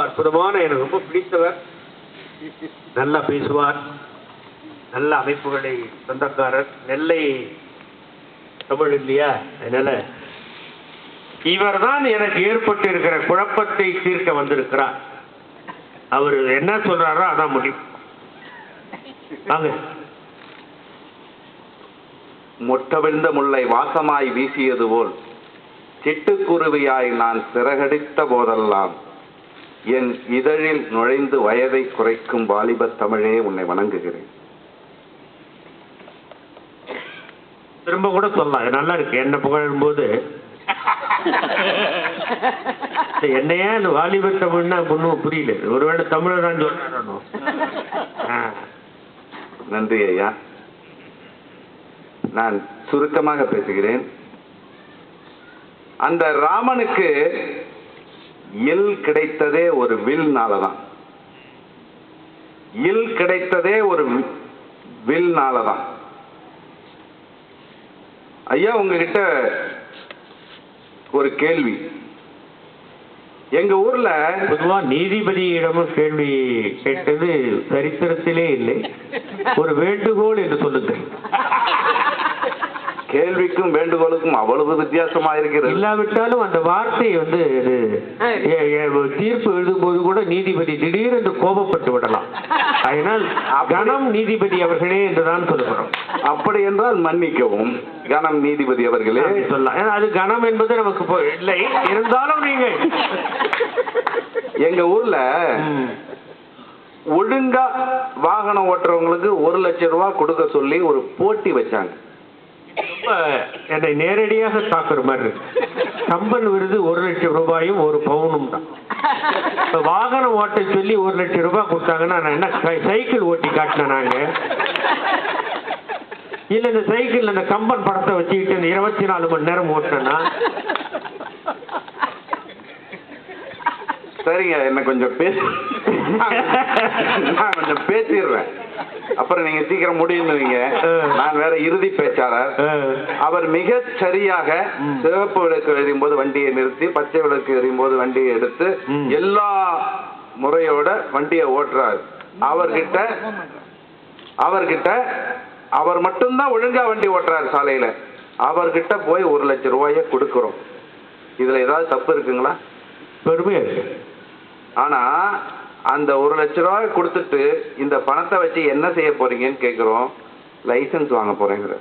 அற்புதமான எனக்கு ரொம்ப பிடித்தவர். நல்லா பேசுவார். நல்ல அமைப்புகளை சொந்தக்காரர். நெல்லை தமிழ் இல்லையா? அதனால இவர்தான் எனக்கு ஏற்பட்டு இருக்கிற குழப்பத்தை தீர்க்க வந்திருக்கிறார். அவர் என்ன சொல்றாரோ அதான் முடியும் வாங்க. மொட்டவிழ்ந்த முல்லை வாசமாய் வீசியது போல் சிட்டுக்குருவியாய் நான் சிறகடித்த போதெல்லாம் என் இதழில் நுழைந்து வயதை குறைக்கும் வாலிபத் தமிழே உன்னை வணங்குகிறேன். திரும்ப கூட சொல்லலாம். நல்லா இருக்கு. என்ன புகழும்போது. என்னையா இந்த வாலிபர் தமிழ்னா ஒன்றும் புரியல. ஒருவேளை தமிழர். நன்றி ஐயா. நான் சுருக்கமாக பேசுகிறேன். அந்த ராமனுக்கு இல் கிடைத்ததே ஒரு வில்னாலதான். இல் கிடைத்ததே ஒரு வி- வில்னாலதான். ஐயா உங்ககிட்ட ஒரு கேள்வி. எங்க ஊர்ல பொதுவா நீதிபதியிடமும் கேள்வி கேட்டது சரித்திரத்திலே இல்லை. ஒரு வேண்டுகோள் என்று சொல்லுங்கள். கேள்விக்கும் வேண்டுகோளுக்கும் அவ்வளவு வித்தியாசமா இருக்கிறது இல்லாவிட்டாலும் அந்த வார்த்தை வந்து இது, ஏ- ஏ- தீர்ப்பு எழுதும்போது கூட நீதிபதி திடீரென்று கோபப்பட்டு விடலாம். அதனால் கணம் நீதிபதி அவர்களே என்றுதான் சொல்லுகிறோம் அப்படி என்றால் மன்னிக்கவும் கணம் நீதிபதி அவர்களே. சொல்லலாம். அது கணம் என்பது நமக்கு இல்லை. இருந்தாலும் நீங்கள். எங்க ஊர்ல ஒழுங்கா வாகனம் ஓட்டுறவங்களுக்கு ஒரு லட்சம் ரூபாய் கொடுக்க சொல்லி ஒரு போட்டி வச்சாங்க. ரொம்ப என்னை நேரடியாக தாக்குற மாதிரி இருக்கு. விருது ஒரு லட்சம் ரூபாயும் ஒரு பவுனும் தான். இப்போ வாகனம் ஓட்ட சொல்லி ஒரு லட்சம் ரூபாய் கொடுத்தாங்கன்னா நான் என்ன சை- சைக்கிள் ஓட்டி காட்டினேன் நாங்க இல்ல இந்த சைக்கிள் இந்த கம்பன் படத்தை வச்சுக்கிட்டு இந்த இருபத்தி நாலு மணி நேரம் ஓட்டினேன்னா? சரிங்க என்ன கொஞ்சம் பேச நான் கொஞ்சம் பேசிடுறேன். அப்புறம் நீங்க சீக்கிரம் முடியுங்க நான் வேற இறுதி பேச்சாளர். அவர் மிக சரியாக சிவப்பு விளக்கு எரியும் போது வண்டியை நிறுத்தி பச்சை விளக்கு எரியும் போது வண்டியை எடுத்து. எல்லா முறையோட வண்டியை ஓட்டுறாரு. அவர்கிட்ட அவர்கிட்ட அவர் மட்டும்தான் ஒழுங்கா வண்டி ஓட்டுறாரு சாலையில. அவர்கிட்ட போய் ஒரு லட்சம் ரூபாயை கொடுக்கிறோம். இதுல ஏதாவது தப்பு இருக்குங்களா? பெருமையா இருக்கு. ஆனா அந்த ஒரு லட்ச ரூபாய் கொடுத்துட்டு இந்த பணத்தை வச்சு என்ன செய்ய போறீங்கன்னு கேக்குறோம் லைசென்ஸ் வாங்க போறேங்கிற.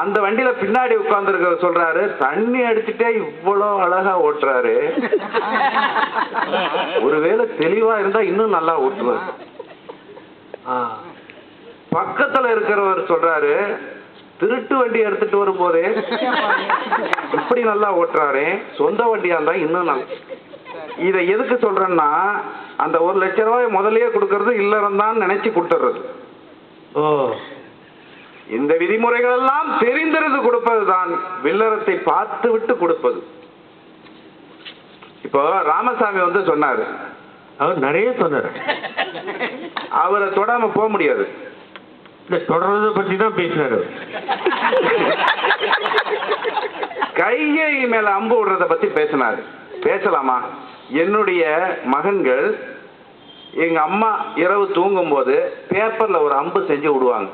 அந்த வண்டியில பின்னாடி உட்கார்ந்துருக்க சொல்றாரு தண்ணி அடிச்சுட்டே இவ்வளோ அழகா ஓட்டுறாரு ஒருவேளை தெளிவா இருந்தா இன்னும் நல்லா ஓட்டுவார். பக்கத்துல இருக்கிறவர் சொல்றாரு திருட்டு வண்டி எடுத்துட்டு வரும்போதே இப்படி நல்லா ஓட்டுறாரு. சொந்த வண்டியா இருந்தா இன்னும் நல்லா. இதை எதுக்கு சொல்றேன்னா அந்த ஒரு லட்ச ரூபாய் முதல்லயே கொடுக்கறது இல்லறம் தான் நினைச்சு கொடுத்துறது. ஓ. இந்த விதிமுறைகள் எல்லாம் தெரிந்திருந்து கொடுப்பது தான் வில்லறத்தை பார்த்து விட்டு கொடுப்பது. இப்போ ராமசாமி வந்து சொன்னாரு. அவர் நிறைய சொன்னார். அவரை தொடாம போக முடியாது. தொடர்றதை பத்தி தான் பேசினாரு. கையை மேல அம்பு விடுறத பத்தி பேசினாரு. பேசலாமா? என்னுடைய மகன்கள் எங்க அம்மா இரவு தூங்கும் போது பேப்பர்ல ஒரு அம்பு செஞ்சு விடுவாங்க.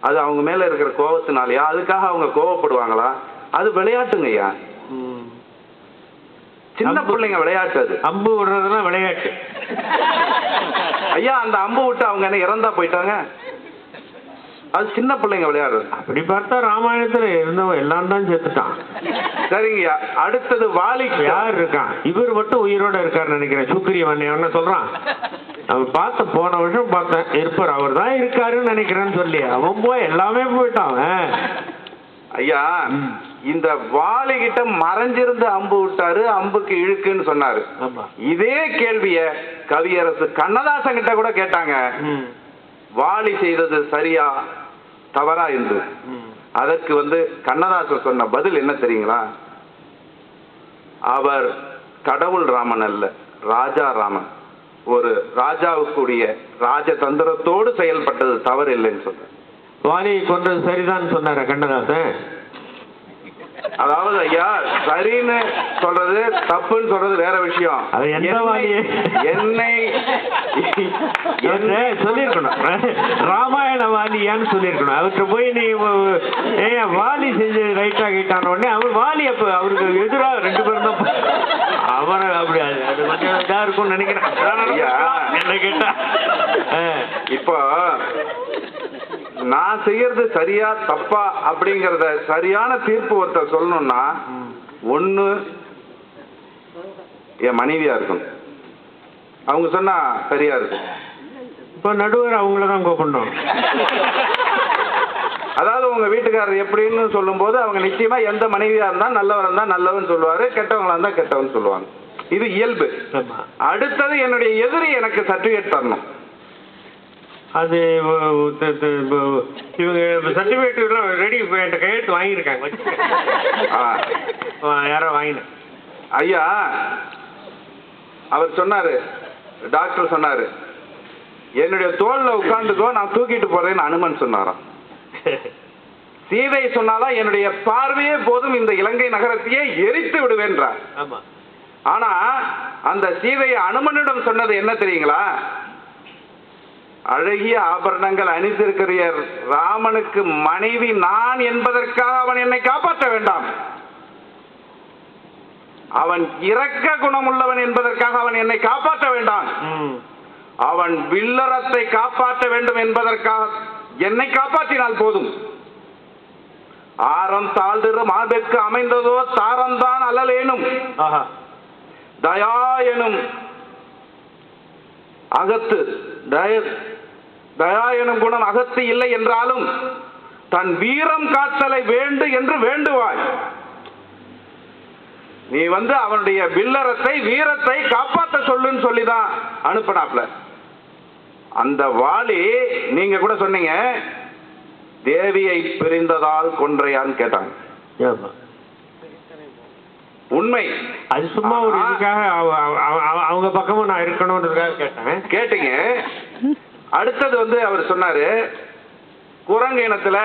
அது அவங்க மேல இருக்கிற கோபத்தினாலயா? அதுக்காக அவங்க கோவப்படுவாங்களா அது விளையாட்டுங்கய்யா. சின்ன பிள்ளைங்க விளையாட்டு அது. அம்பு விடுறதெல்லாம் விளையாட்டு. ஐயா அந்த அம்பு விட்டு அவங்க என்ன இறந்தா போயிட்டாங்க. அது சின்ன பிள்ளைங்க விளையாடுறது. அப்படி பார்த்தா ராமாயணத்துல இருந்தவன் எல்லாம் தான் செத்துட்டான். சரிங்கய்யா அடுத்தது வாலிக்கு. யார் இருக்கான்? இவர் மட்டும் உயிரோட இருக்காருன்னு நினைக்கிறேன். சுக்கிரியவன் என்ன சொல்றான்? அவன் பார்த்த போன வருஷம் பார்த்தேன். இருப்பார் அவர் தான் இருக்காருன்னு நினைக்கிறேன்னு சொல்லி அவன் போய் எல்லாமே போயிட்டான் ஐயா இந்த வாலி கிட்ட மறைஞ்சிருந்து அம்பு விட்டாரு அம்புக்கு இழுக்குன்னு சொன்னாரு. இதே கேள்விய கவியரசு கண்ணதாசன் கிட்ட கூட கேட்டாங்க. வாலி செய்தது சரியா தவறா என்று. ம். அதற்கு வந்து கண்ணதாசன் சொன்ன பதில் என்ன தெரியுங்களா? அவர் கடவுள் ராமன் அல்ல ராஜா ராமன். ஒரு ராஜாவுக்குரிய ராஜதந்திரத்தோடு செயல்பட்டது தவறு இல்லைன்னு சொல்றேன் வாலியை கொன்றது சரிதான் சொன்னார கண்ணதாசன்? அதாவது ஐயா சரின்னு சொல்றது தப்புன்னு சொல்றது வேற விஷயம்? என்னை அவர்கிட்ட சொல்லியிருக்கணும் ராமாயண வாலியான்னு சொல்லியிருக்கணும் அவர்கிட்ட போய் நீ ஏன் வாலி செஞ்சு ரைட்டா கேட்டான உடனே அவர் வாலி அப்ப அவருக்கு எதிராக ரெண்டு பேரும் தான் அவரை அப்படி அது அது கொஞ்சம் இதா இருக்கும்னு நினைக்கிறேன். என்ன கேட்டா. இப்போ நான் செய்யறது சரியா தப்பா அப்படிங்கறத சரியான தீர்ப்பு ஒருத்தர் சொல்லணும்னா ஒண்ணு என் மனைவியா இருக்கும் அவங்க சொன்னா சரியா இருக்கும். இப்ப நடுவர் அவங்கள தான் கூப்பிடணும் அதாவது உங்க வீட்டுக்காரர் எப்படின்னு சொல்லும்போது அவங்க நிச்சயமா எந்த மனைவியா இருந்தா நல்லவர் இருந்தா நல்லவன் சொல்லுவாரு கெட்டவங்களா இருந்தா கெட்டவன் சொல்லுவாங்க. இது இயல்பு. அடுத்தது என்னுடைய எதிரி எனக்கு சர்டிபிகேட் தரணும். அது இவங்க சர்டிஃபிகேட் எல்லாம் ரெடி என்கிட்ட கையெழுத்து வாங்கியிருக்காங்க. யாரோ வாங்கினேன் ஐயா அவர் சொன்னாரு டாக்டர் சொன்னாரு என்னுடைய தோல்ல உட்கார்ந்துக்கோ நான் தூக்கிட்டு போறேன்னு அனுமன் சொன்னாராம். சீதை சொன்னாதான் என்னுடைய பார்வையே போதும் இந்த இலங்கை நகரத்தையே எரித்து விடுவேன்றார். ஆனா அந்த சீதையை அனுமனிடம் சொன்னது என்ன தெரியுங்களா? அழகிய ஆபரணங்கள் அணிந்திருக்கிற ராமனுக்கு மனைவி நான் என்பதற்காக அவன் என்னை காப்பாற்ற வேண்டாம். அவன் இரக்க குணமுள்ளவன் என்பதற்காக அவன் என்னை காப்பாற்ற வேண்டாம். ம். அவன் வில்லறத்தை காப்பாற்ற வேண்டும் என்பதற்காக என்னை காப்பாற்றினால் போதும். ஆரம் தாழ்ந்திரு மார்பிற்கு அமைந்ததோ தாரம்தான் அல்லலேனும் ஆஹா. தயா எனும் அகத்து தய- தயா எனும் குணம் அகத்து இல்லை என்றாலும் தன் வீரம் காத்தலை வேண்டு என்று வேண்டுவாய். நீ வந்து அவனுடைய வில்லறத்தை வீரத்தை காப்பாற்ற சொல்லுன்னு சொல்லிதான் அனுப்பினாப்ல. அந்த வாலி நீங்க கூட சொன்னீங்க தேவியை பிரிந்ததால் கொன்றையான்னு கேட்டாங்க. உண்மை. அது சும்மா ஒரு. இதுக்காக அவ- அவ- அவ- அவங்க பக்கமும் நான் இருக்கணுன்றதுக்காக கேட்டேன். கேட்டீங்க. அடுத்தது வந்து அவர் சொன்னாரு குரங்கு இனத்துல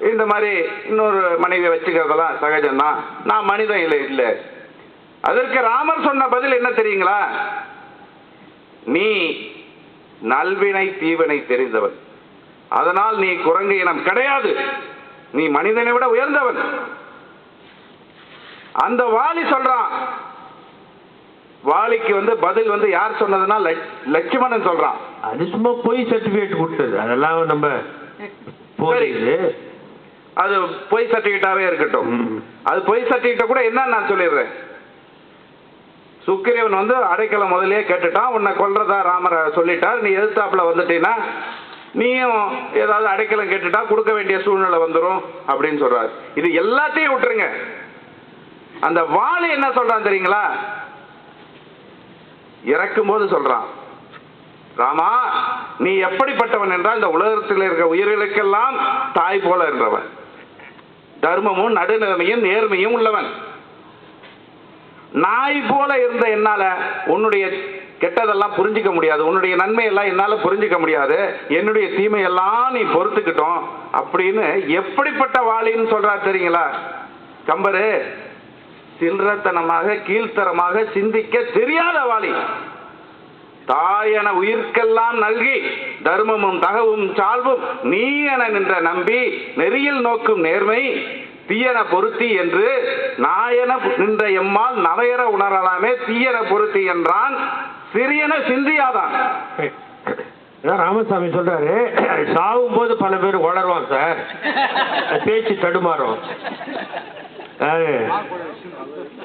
இந்த மாதிரி இன்னொரு மனைவியை வச்சுக்கிறதெல்லாம் சகஜம்தான். நான் மனிதன் இல்லை இல்லை. அதற்கு ராமர் சொன்ன பதில் என்ன தெரியுங்களா? நீ நல்வினை தீவினை தெரிந்தவன். அதனால் நீ குரங்கு இனம் கிடையாது. நீ மனிதனை விட உயர்ந்தவன். அந்த வாலி சொல்றான். வாலிக்கு வந்து பதில் வந்து யார் சொன்னதுன்னா லட்சுமணன் சொல்றான். அது சும்மா பொய் சர்டிஃபிகேட் கொடுத்தது. அதெல்லாம் நம்ம போகுது அது பொய் சர்டிபிகேட்டாவே இருக்கட்டும். அது பொய் சர்டிபிகேட்ட கூட என்ன நான் சொல்லிடுறேன். சுக்கிரீவன் வந்து அடைக்கலம் முதல்லயே கேட்டுட்டான். உன்னை கொல்றதா ராமர் சொல்லிட்டார். நீ எதிர்த்தாப்புல வந்துட்டீன்னா நீயும் ஏதாவது அடைக்கலம் கேட்டுட்டா கொடுக்க வேண்டிய சூழ்நிலை வந்துரும் அப்படின்னு சொல்றாரு. இது எல்லாத்தையும் விட்டுருங்க. அந்த வாலி என்ன சொல்றான் தெரியுங்களா? இறக்கும் போது சொல்றான். ராமா நீ எப்படிப்பட்டவன் என்றால் இந்த உலகத்தில் இருக்கிற உயிர்களுக்கெல்லாம் தாய் போல என்றவன் தர்மமும் நடுநிலைமையும் நேர்மையும் உள்ளவன். நாய் போல இருந்த என்னால உன்னுடைய கெட்டதெல்லாம் புரிஞ்சிக்க முடியாது. உன்னுடைய நன்மையெல்லாம் என்னால புரிஞ்சிக்க முடியாது. என்னுடைய தீமையெல்லாம் நீ பொறுத்துக்கிட்டோம் அப்படின்னு எப்படிப்பட்ட வாளின்னு சொல்றா தெரியுங்களா? கம்பரு சில்லறத்தனமாக கீழ்த்தரமாக சிந்திக்க தெரியாத வாளி. தாயென உயிர்க்கெல்லாம் நல்கி தர்மமும் தகவும் சால்வும் நீ என நின்ற நம்பி நெறியில் நோக்கும் நேர்மை தீயன பொருத்தி என்று நாயன நின்ற எம்மால் நவையற உணரலாமே தீயன பொருத்தி என்றான் சிறியன சிந்தியாதான். ராமசாமி சொல்றாரு. சாகும் போது பல பேர் உளருவான் சார். பேச்சு தடுமாறும்.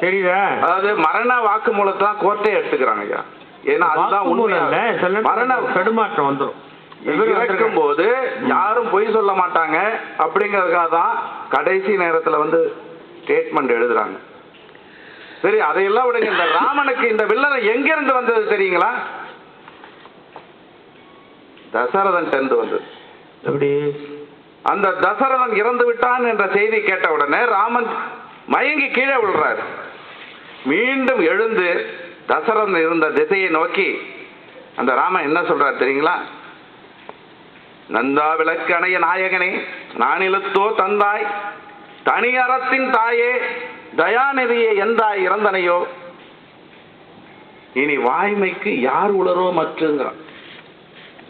தெரியுதா? அதாவது மரண வாக்குமூலத்தை தான் கோர்ட்டே எடுத்துக்கிறாங்க ஐயா. ஏன்னா அதுதான் உண்மை. மரண தடுமாற்றம் வந்துரும். இறக்கும் போது யாரும் பொய் சொல்ல மாட்டாங்க. அப்படிங்கறதுக்காக தான் கடைசி நேரத்துல வந்து ஸ்டேட்மெண்ட் எழுதுறாங்க. சரி அதையெல்லாம் விடுங்க. இந்த ராமனுக்கு இந்த வில்லனை எங்கிருந்து வந்தது தெரியுங்களா? தசரதன் டெந்து வந்தது. எப்படி? அந்த தசரதன் இறந்து விட்டான் என்ற செய்தி கேட்ட உடனே ராமன் மயங்கி கீழே விழுறாரு. மீண்டும் எழுந்து தசரன் இருந்த திசையை நோக்கி அந்த ராமன் என்ன சொல்றார் தெரியுங்களா? நந்தா விளக்கு அணைய நாயகனே நானிலத்தோ தந்தாய் தனியறத்தின் தாயே தயாநிதியே எந்தாய் இறந்தனையோ? இனி வாய்மைக்கு யார் உளரோ மற்றுங்கிறான்.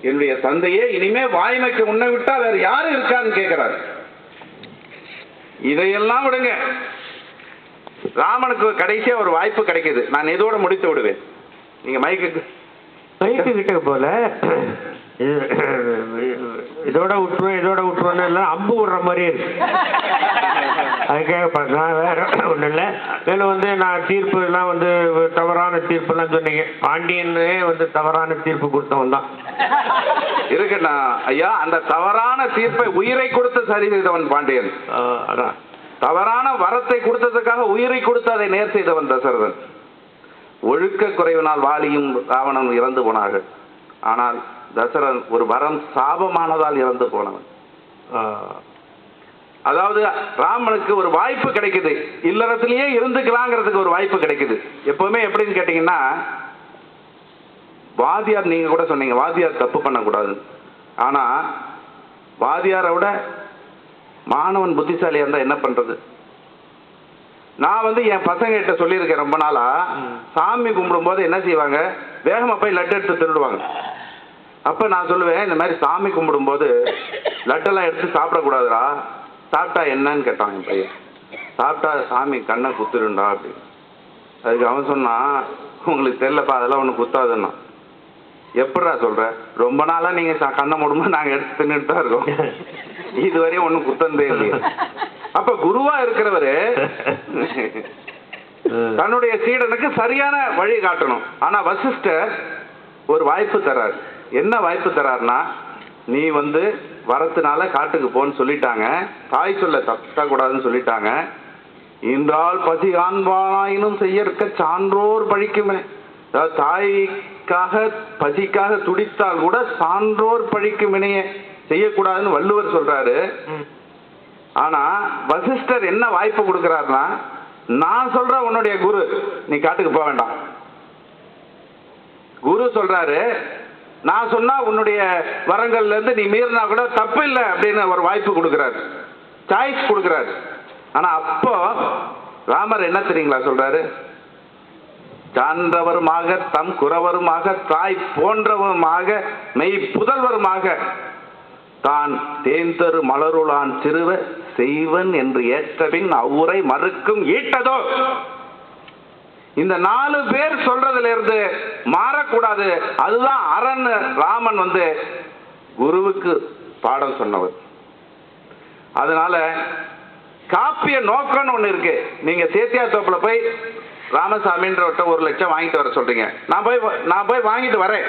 என்னுடைய தந்தையே இனிமே வாய்மைக்கு உன்னை விட்டா வேற யாரும் இருக்கான்னு கேட்கிறாரு. இதையெல்லாம் விடுங்க. ராமனுக்கு கடைசியா ஒரு வாய்ப்பு கிடைக்குது. நான் இதோட முடித்து விடுவேன். நீங்க மைக்கு மைக்கு கிட்ட போல. இதோட விட்டுருவோம் இதோட விட்டுருவோம் எல்லாம் அம்பு விடுற மாதிரியே இருக்கு. அதுக்காக நான் வேற ஒன்றும் இல்லை. மேலும் வந்து நான் தீர்ப்பு எல்லாம் வந்து தவறான தீர்ப்புலாம் சொன்னீங்க. பாண்டியனே வந்து தவறான தீர்ப்பு கொடுத்தவன் தான். இருக்கண்ணா ஐயா அந்த தவறான தீர்ப்பை உயிரை கொடுத்து சரி செய்தவன் பாண்டியன். அதான். தவறான வரத்தை கொடுத்ததுக்காக உயிரை கொடுத்து அதை நேர் செய்தவன் தசரதன் ஒழுக்க குறைவினால் வாலியும் ராவணனும் இறந்து போனார்கள். ஆனால் தசரதன் ஒரு வரம் சாபமானதால் இறந்து போனவன். அதாவது ராமனுக்கு ஒரு வாய்ப்பு கிடைக்குது. இல்லறத்திலேயே இருந்துக்கலாங்கிறதுக்கு ஒரு வாய்ப்பு கிடைக்குது. எப்பவுமே எப்படின்னு கேட்டீங்கன்னா வாதியார் நீங்க கூட சொன்னீங்க வாதியார் தப்பு பண்ணக்கூடாது ஆனா வாதியாரை விட மாணவன் புத்திசாலியா இருந்தா என்ன பண்றது? நான் வந்து என் பசங்க கிட்ட சொல்லியிருக்கேன் ரொம்ப நாளா. சாமி கும்பிடும்போது என்ன செய்வாங்க? வேகமா போய் லட்டு எடுத்து திருடுவாங்க. அப்ப நான் சொல்லுவேன் இந்த மாதிரி சாமி கும்பிடும்போது லட்டெல்லாம் எடுத்து சாப்பிடக்கூடாதுடா. சாப்பிட்டா என்னன்னு கேட்டான் என் பையன். சாப்பிட்டா சாமி கண்ணை குத்துருண்டா அப்படின்னு. அதுக்கு அவன் சொன்னான் உங்களுக்கு தெரியலப்பா அதெல்லாம் ஒன்று குத்தாதுன்னா. எப்படா சொல்ற? ரொம்ப நாளா நீங்க சா- கண்ணை மூடும்போது நாங்க எடுத்து தின்னுட்டு தான் இருக்கோம். இதுவரையும் ஒன்றும் குத்தந்தே இல்லையா. அப்ப குருவா இருக்கிறவரு தன்னுடைய சீடனுக்கு சரியான வழி காட்டணும். ஆனா வசிஷ்டர் ஒரு வாய்ப்பு தர்றார். என்ன வாய்ப்பு தர்றாருன்னா நீ வந்து வரத்துனால காட்டுக்கு போன்னு சொல்லிட்டாங்க. தாய் சொல்ல தப்பக்கூடாதுன்னு சொல்லிட்டாங்க. இன்றால் பசி ஆண்பானாயினும் செய்யற்க சான்றோர் பழிக்குமே. அதாவது தாய்க்காக பசிக்காக துடித்தால் கூட சான்றோர் பழிக்கும் இணையே. செய்யக்கூடாதுன்னு வள்ளுவர் சொல்றாரு. ஆனா வசிஷ்டர் என்ன வாய்ப்பு கொடுக்கிறாருன்னா நான் சொல்ற உன்னுடைய குரு நீ காட்டுக்கு போக வேண்டாம். குரு சொல்றாரு நான் சொன்னா உன்னுடைய வரங்கள்ல இருந்து நீ மீறினா கூட தப்பு இல்லை அப்படின்னு ஒரு வாய்ப்பு கொடுக்கிறாரு. சாய்ஸ் கொடுக்கிறாரு. ஆனா அப்போ ராமர் என்ன தெரியுங்களா சொல்றாரு? சான்றவருமாக தம் குறவருமாக தாய் போன்றவருமாக மெய் புதல்வருமாக தான் தேந்தரு மலருளான் சிறுவ செய்வன் என்று ஏற்றபின் அவ்வுரை மறுக்கும் ஈட்டதோ. இந்த நாலு பேர் சொல்றதுல இருந்து மாறக்கூடாது. அதுதான் அரண் ராமன் வந்து குருவுக்கு பாடம் சொன்னவர். அதனால காப்பிய நோக்கம்னு ஒண்ணு இருக்கு. நீங்க சேத்தியா தோப்புல போய் ராமசாமின்றவர்கிட்ட ஒரு லட்சம் வாங்கிட்டு வர சொல்றீங்க. நான் போய் நான் போய் வாங்கிட்டு வரேன்.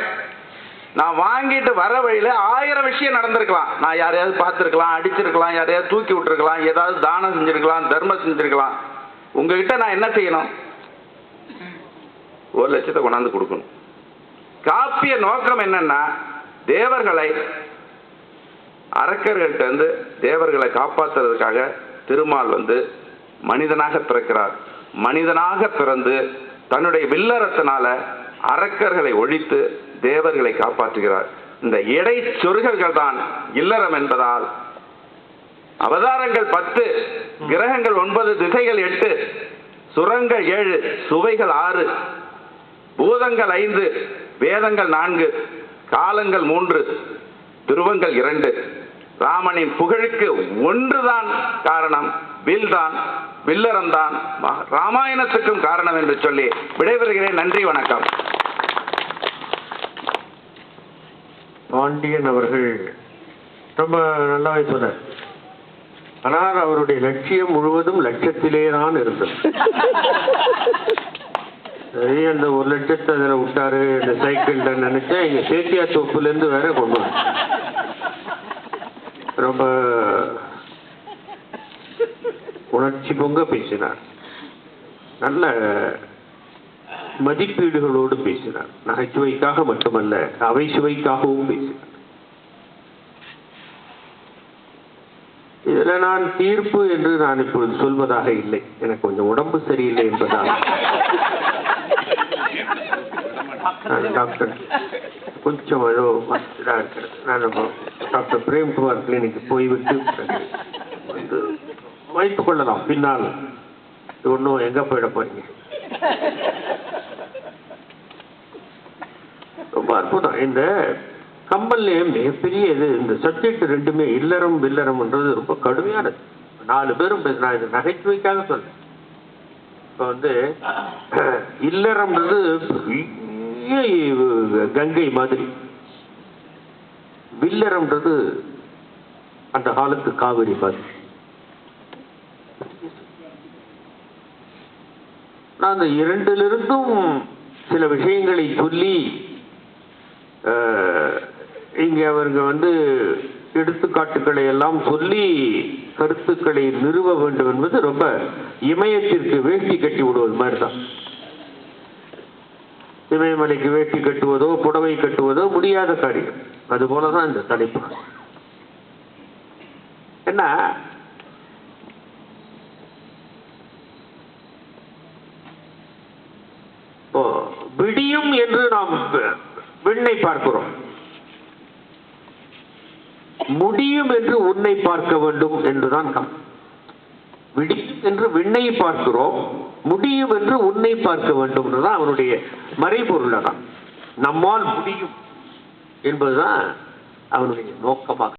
நான் வாங்கிட்டு வர வழியில் ஆயிரம் விஷயம் நடந்திருக்கலாம். நான் யாரையாவது பார்த்துருக்கலாம் அடிச்சிருக்கலாம் யாரையாவது தூக்கி விட்டுருக்கலாம் ஏதாவது தானம் செஞ்சிருக்கலாம் தர்மம் செஞ்சிருக்கலாம். உங்ககிட்ட நான் என்ன செய்யணும்? ஒரு லட்சத்தை கொண்டாந்து கொடுக்கணும். காப்பிய நோக்கம் என்னன்னா தேவர்களை அரக்கர்கள்ட்ட வந்து தேவர்களை காப்பாற்றுறதுக்காக திருமால் வந்து மனிதனாக பிறக்கிறார். மனிதனாக பிறந்து தன்னுடைய வில்லறத்தினால அரக்கர்களை ஒழித்து தேவர்களை காப்பாற்றுகிறார். இந்த இடை சொருகல்கள் தான் இல்லறம் என்பதால் அவதாரங்கள் பத்து கிரகங்கள் ஒன்பது திசைகள் எட்டு சுரங்கள் ஏழு சுவைகள் ஆறு பூதங்கள் ஐந்து வேதங்கள் நான்கு காலங்கள் மூன்று துருவங்கள் இரண்டு. ராமனின் புகழுக்கு ஒன்றுதான் காரணம் வில்தான் வில்லரம் தான் ராமாயணத்துக்கும் காரணம் என்று சொல்லி விடைபெறுகிறேன். நன்றி வணக்கம். பாண்டியன் அவர்கள் ரொம்ப நல்லாவே சொன்னார். ஆனால் அவருடைய லட்சியம் முழுவதும் லட்சத்திலே தான் இருந்தது. சரி அந்த ஒரு லட்சத்தை அதில் விட்டாரு இந்த சைக்கிள்ல நினைச்சா இங்க சேத்தியா தோப்புல இருந்து வேற கொண்டு ரொம்ப உணர்ச்சி பொங்க பேசினார். நல்ல மதிப்பீடுகளோடு பேசினார் நகைச்சுவைக்காக மட்டுமல்ல அவை சுவைக்காகவும் பேசினார் இதுல நான் தீர்ப்பு என்று நான் இப்பொழுது சொல்வதாக இல்லை. எனக்கு கொஞ்சம் உடம்பு சரியில்லை என்பதால். நான் டாக்டர் கொஞ்சம் ஏதோ இதாக இருக்கிறது. நான் டாக்டர் பிரேம்குமார் கிளினிக் போய்விட்டு வந்து வைத்துக் கொள்ளலாம். பின்னால் ஒன்றும் எங்க போயிட போறீங்க? ரொம்ப அற்புதம் இந்த கம்பல்லையே மிகப்பெரிய இது இந்த சப்ஜெக்ட் ரெண்டுமே இல்லறம் வில்லறம்ன்றது ரொம்ப கடுமையானது. நாலு பேரும் நான் இது நகைச்சுவைக்காக சொல்றேன். இப்போ வந்து இல்லறம்ன்றது பெரிய கங்கை மாதிரி. வில்லறம்ன்றது அந்த காலத்து காவிரி மாதிரி. நான் அந்த இரண்டிலிருந்தும் சில விஷயங்களை சொல்லி இங்கே அவங்க வந்து எடுத்துக்காட்டுகளை எல்லாம் சொல்லி கருத்துக்களை நிறுவ வேண்டும் என்பது ரொம்ப இமயத்திற்கு வேட்டி கட்டி விடுவது மாதிரி தான் இமயமலைக்கு வேட்டி கட்டுவதோ புடவை கட்டுவதோ முடியாத காரியம். அது போலதான் இந்த தலைப்பு. என்ன? இப்போ விடியும் என்று நாம் பெண்ணை விண்ணை பார்க்கிறோம். முடியும் என்று உன்னை பார்க்க வேண்டும் என்றுதான் கம். விடியும் என்று விண்ணை பார்க்கிறோம் முடியும் என்று உன்னை பார்க்க வேண்டும் என்றுதான் அவனுடைய மறைபொருள் தான் நம்மால் முடியும் என்பதுதான் அவனுடைய நோக்கமாக